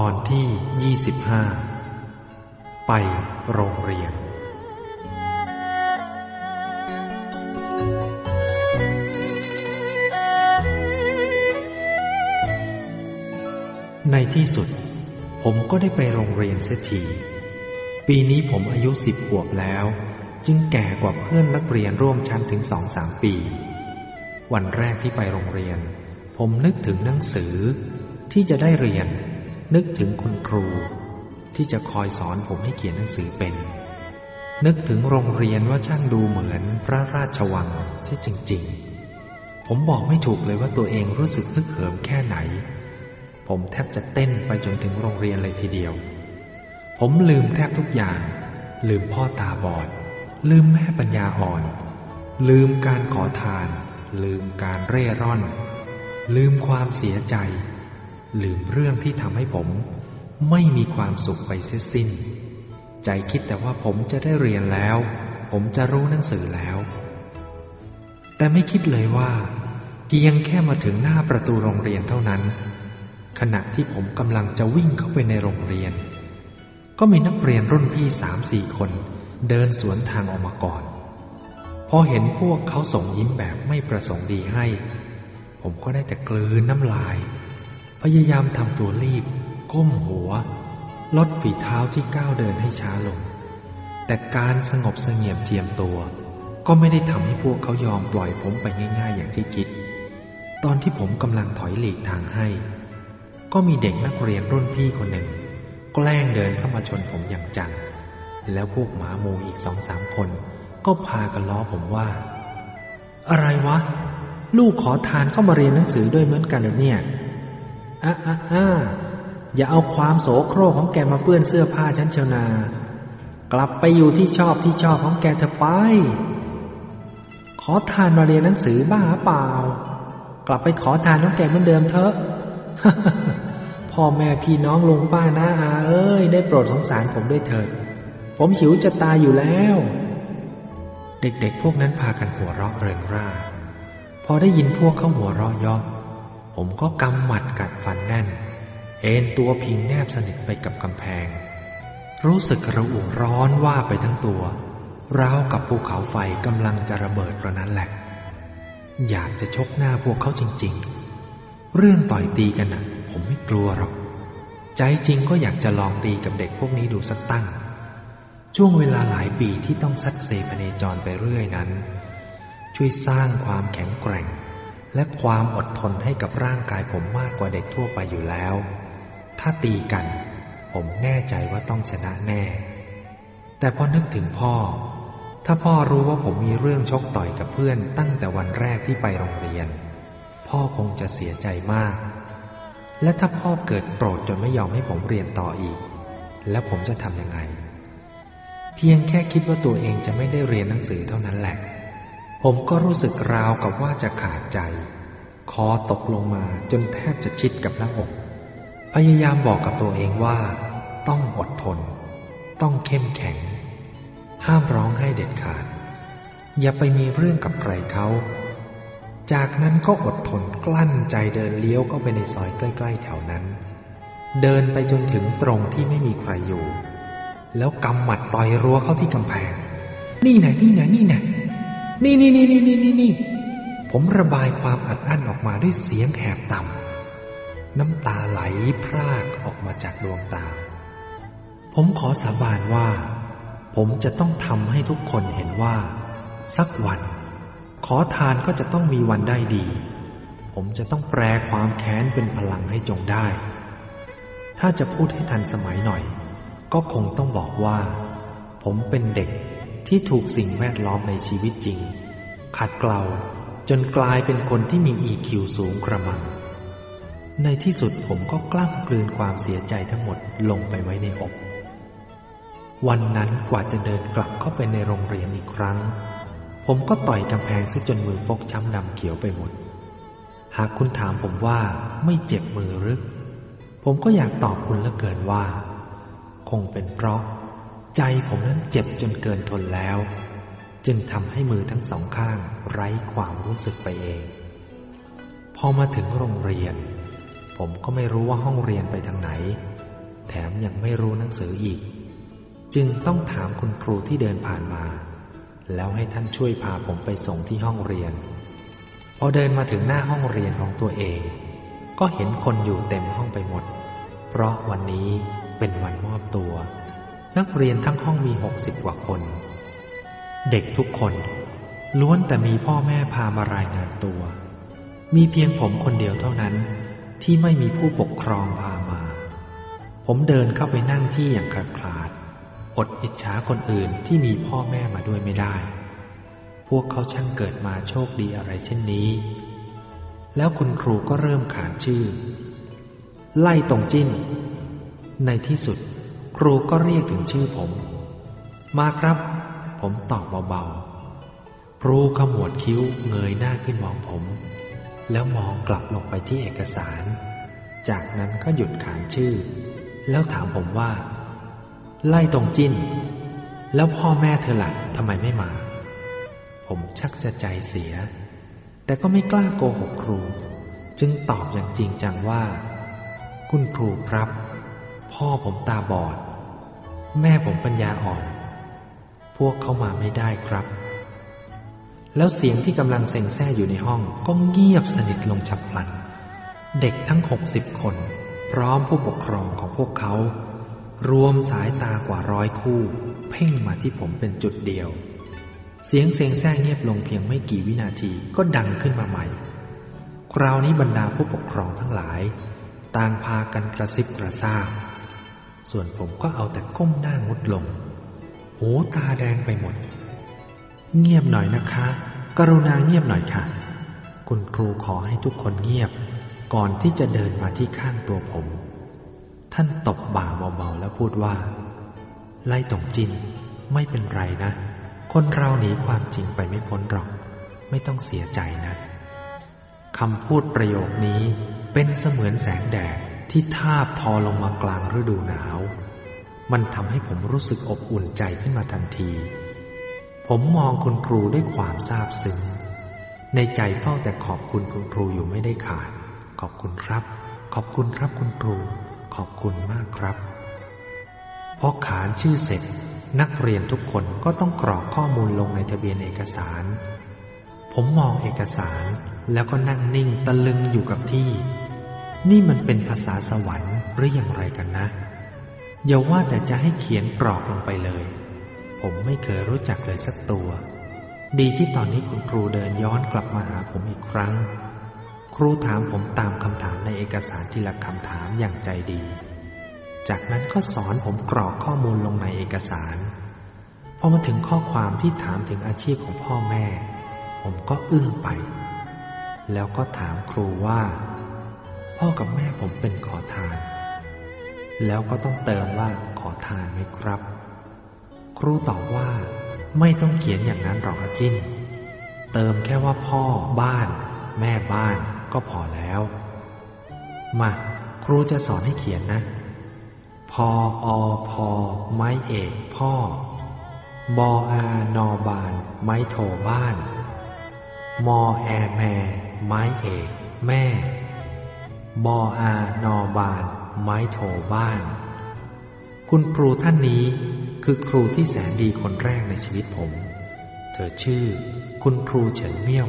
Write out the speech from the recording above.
ตอนที่ 25 ไปโรงเรียน ในที่สุด ผมก็ได้ไปโรงเรียนเสียที ปีนี้ผมอายุสิบขวบแล้ว จึงแก่กว่าเพื่อนนักเรียนร่วมชั้นถึงสองสามปี วันแรกที่ไปโรงเรียน ผมนึกถึงหนังสือที่จะได้เรียน นึกถึงคุณครูที่จะคอยสอนผมให้เขียนหนังสือเป็น นึกถึงโรงเรียนว่าช่างดูเหมือนพระราชวังใช่จริง ๆ ผมบอกไม่ถูกเลยว่าตัวเองรู้สึกฮึกเหิมแค่ไหน ผมแทบจะเต้นไปจนถึงโรงเรียนเลยทีเดียว ผมลืมแทบทุกอย่าง ลืมพ่อตาบอด ลืมแม่ปัญญาอ่อน ลืมการขอทาน ลืมการเร่ร่อน ลืมความเสียใจ ลืมเรื่องที่ทำให้ผม ไม่มีความสุขไปเสียสิ้น ใจคิดแต่ว่าผมจะได้เรียนแล้ว ผมจะรู้หนังสือแล้ว แต่ไม่คิดเลยว่าเพียงแค่มาถึงหน้าประตูโรงเรียนเท่านั้น ขณะที่ผมกำลังจะวิ่งเข้าไปในโรงเรียน ก็มีนักเรียนรุ่นพี่สามสี่คน เดินสวนทางออกมาก่อน พอเห็นพวกเขาส่งยิ้มแบบไม่ประสงค์ดีให้ ผมก็ได้แต่กลืนน้ำลาย พยายามทำตัวรีบ ก้มหัว ลดฝีเท้าที่ก้าวเดินให้ช้าลง แต่การสงบเสงี่ยมเจียมตัว ก็ไม่ได้ทำให้พวกเขายอมปล่อยผมไปง่าย ๆ อย่างที่คิด ตอนที่ผมกำลังถอยหลีกทางให้ ก็มีเด็กนักเรียนรุ่นพี่คนหนึ่ง แกล้งเดินเข้ามาชนผมอย่างจัง แล้วพวกหมาโมอีกสองสามคน ก็พากันล้อผมว่า อะไรวะ ลูกขอทานเข้ามาเรียนหนังสือด้วยเหมือนกันหรอเนี่ย อะอะอะอย่าเอาความโสโครกของแกมาเปื้อนเสื้อผ้าฉันเชวนา กลับไปอยู่ที่ชอบที่ชอบของแกเถอะไป ขอทานมาเรียนหนังสือบ้าเปล่า กลับไปขอทานของแกเหมือนเดิมเถอะ พ่อแม่พี่น้องลุงป้าน้าอาเอ้ย ได้โปรดสงสารผมด้วยเถิด ผมหิวจะตายอยู่แล้ว เด็กๆพวกนั้นพากันหัวเราะเริงร่า พอได้ยินพวกเขาหัวเราะย่อ ผมก็กำหมัดกัดฟันแน่น เอนตัวพิงแนบสนิทไปกับกำแพง รู้สึกระอุร้อนว่าไปทั้งตัวราวกับภูเขาไฟกำลังจะระเบิดกระนั้นแหละ อยากจะชกหน้าพวกเขาจริง ๆ เรื่องต่อยตีกันน่ะ ผมไม่กลัวหรอก ใจจริงก็อยากจะลองตีกับเด็กพวกนี้ดูสักตั้ง ช่วงเวลาหลายปีที่ต้องซัดเซพเนจรไปเรื่อยนั้น ช่วยสร้างความแข็งแกร่ง และความอดทนให้กับร่างกายผมมากกว่าเด็กทั่วไปอยู่แล้ว ถ้าตีกัน ผมแน่ใจว่าต้องชนะแน่ แต่พอนึกถึงพ่อ ถ้าพ่อรู้ว่าผมมีเรื่องชกต่อยกับเพื่อนตั้งแต่วันแรกที่ไปโรงเรียน พ่อคงจะเสียใจมาก และถ้าพ่อเกิดโกรธจนไม่ยอมให้ผมเรียนต่ออีก แล้วผมจะทำยังไง เพียงแค่คิดว่าตัวเองจะไม่ได้เรียนหนังสือเท่านั้นแหละ ผมก็รู้สึกราวกับว่าจะขาดใจ คอตกลงมาจนแทบจะชิดกับหน้าอก พยายามบอกกับตัวเองว่า ต้องอดทน ต้องเข้มแข็ง ห้ามร้องให้เด็ดขาด อย่าไปมีเรื่องกับใครเขาจากนั้นก็อดทนกลั้นใจเดินเลี้ยวเข้าไปในซอยใกล้ ๆ แถวนั้น เดินไปจนถึงตรงที่ไม่มีใครอยู่ แล้วกำหมัดต่อยรั้วเข้าที่กำแพง นี่นะนี่นะนี่นะ นี่นี่นี่นี่นี่นี่นี่ผมระบายความอัดอั้นออกมาด้วยเสียงแหบต่ำน้ำตาไหลพรากออกมาจากดวงตา ผมขอสาบานว่า ผมจะต้องทำให้ทุกคนเห็นว่า สักวัน ขอทานก็จะต้องมีวันได้ดี ผมจะต้องแปลความแค้นเป็นพลังให้จงได้ ถ้าจะพูดให้ทันสมัยหน่อย ก็คงต้องบอกว่า ผมเป็นเด็ก ที่ถูกสิ่งแวดล้อมในชีวิตจริง ขัดเกลาจนกลายเป็นคนที่มี EQ สูงกระมัง ในที่สุดผมก็กล้ำกลืนความเสียใจทั้งหมดลงไปไว้ในอก วันนั้นกว่าจะเดินกลับเข้าไปในโรงเรียนอีกครั้ง ผมก็ต่อยกำแพงซะจนมือฟกช้ำดำเขียวไปหมด หากคุณถามผมว่าไม่เจ็บมือหรือ ผมก็อยากตอบคุณเหลือเกินว่า คงเป็นเพราะ ใจผมนั้นเจ็บจนเกินทนแล้ว จึงทำให้มือทั้งสองข้างไร้ความรู้สึกไปเอง พอมาถึงโรงเรียน ผมก็ไม่รู้ว่าห้องเรียนไปทางไหน แถมยังไม่รู้หนังสืออีก จึงต้องถามคุณครูที่เดินผ่านมา แล้วให้ท่านช่วยพาผมไปส่งที่ห้องเรียน พอเดินมาถึงหน้าห้องเรียนของตัวเอง ก็เห็นคนอยู่เต็มห้องไปหมด เพราะวันนี้เป็นวันมอบตัว นักเรียนทั้งห้องมีหกสิบกว่าคน เด็กทุกคน ล้วนแต่มีพ่อแม่พามารายงานตัว มีเพียงผมคนเดียวเท่านั้นที่ไม่มีผู้ปกครองพามา ผมเดินเข้าไปนั่งที่อย่างขาดคลาดอดอิจฉาคนอื่นที่มีพ่อแม่มาด้วยไม่ได้ พวกเขาช่างเกิดมาโชคดีอะไรเช่นนี้ แล้วคุณครูก็เริ่มขานชื่อ ไล่ตรงจิ้น ในที่สุด ครูก็เรียกถึงชื่อผม มาครับ ผมตอบเบาๆ ครูขมวดคิ้วเงยหน้าขึ้นมองผม แล้วมองกลับลงไปที่เอกสาร จากนั้นก็หยุดขานชื่อ แล้วถามผมว่า ไล่ตรงจิ้น แล้วพ่อแม่เธอละ่ะทำไมไม่มา ผมชักจะใจเสีย แต่ก็ไม่กล้าโกหกครู จึงตอบอย่างจริงจังว่า คุณครูครับพ่อผมตาบอด แม่ผมปัญญาอ่อน พวกเขามาไม่ได้ครับ แล้วเสียงที่กำลังเซ็งแซ่อยู่ในห้องก็เงียบสนิทลงฉับพลัน เด็กทั้งหกสิบคน พร้อมผู้ปกครองของพวกเขา รวมสายตากว่าร้อยคู่ เพ่งมาที่ผมเป็นจุดเดียว เสียงเซ็งแซ่เงียบลงเพียงไม่กี่วินาทีก็ดังขึ้นมาใหม่ คราวนี้บรรดาผู้ปกครองทั้งหลาย ต่างพากันกระซิบกระซาบ ส่วนผมก็เอาแต่ก้มหน้างุดลงหูตาแดงไปหมด เงียบหน่อยนะคะ กรุณาเงียบหน่อยค่ะ คุณครูขอให้ทุกคนเงียบ ก่อนที่จะเดินมาที่ข้างตัวผม ท่านตบบ่าเบาๆแล้วพูดว่า ไล่ตงจิน ไม่เป็นไรนะ คนเราหนีความจริงไปไม่พ้นหรอก ไม่ต้องเสียใจนะคำพูดประโยคนี้เป็นเสมือนแสงแดด ที่ทาบทอลงมากลางฤดูหนาว มันทำให้ผมรู้สึกอบอุ่นใจขึ้นมาทันที ผมมองคุณครูด้วยความซาบซึ้ง ในใจเฝ้าแต่ขอบคุณคุณครูอยู่ไม่ได้ขาด ขอบคุณครับ ขอบคุณครับคุณครู ขอบคุณมากครับ พอขานชื่อเสร็จ นักเรียนทุกคนก็ต้องกรอกข้อมูลลงในทะเบียนเอกสาร ผมมองเอกสารแล้วก็นั่งนิ่งตะลึงอยู่กับที่ นี่มันเป็นภาษาสวรรค์หรืออย่างไรกันนะ อย่าว่าแต่จะให้เขียนกรอกลงไปเลย ผมไม่เคยรู้จักเลยสักตัว ดีที่ตอนนี้คุณครูเดินย้อนกลับมาหาผมอีกครั้ง ครูถามผมตามคำถามในเอกสารทีละคำถามอย่างใจดี จากนั้นก็สอนผมกรอกข้อมูลลงในเอกสาร พอมาถึงข้อความที่ถามถึงอาชีพของพ่อแม่ ผมก็อึ้งไป แล้วก็ถามครูว่า พ่อกับแม่ผมเป็นขอทาน แล้วก็ต้องเติมว่าขอทานไหมครับ ครูตอบว่าไม่ต้องเขียนอย่างนั้นหรอกอาจิ้นเติมแค่ว่าพ่อบ้าน แม่บ้านก็พอแล้ว มาครูจะสอนให้เขียนนะพออพอไม้เอกพ่อ บออานอบาน ไม้โทบ้าน มอแอแมไม้เอก แม่ บออานอบาน ไม้โถบ้าน คุณครูท่านนี้คือครูที่แสนดีคนแรกในชีวิตผม เธอชื่อ คุณครูเฉินเมี่ยว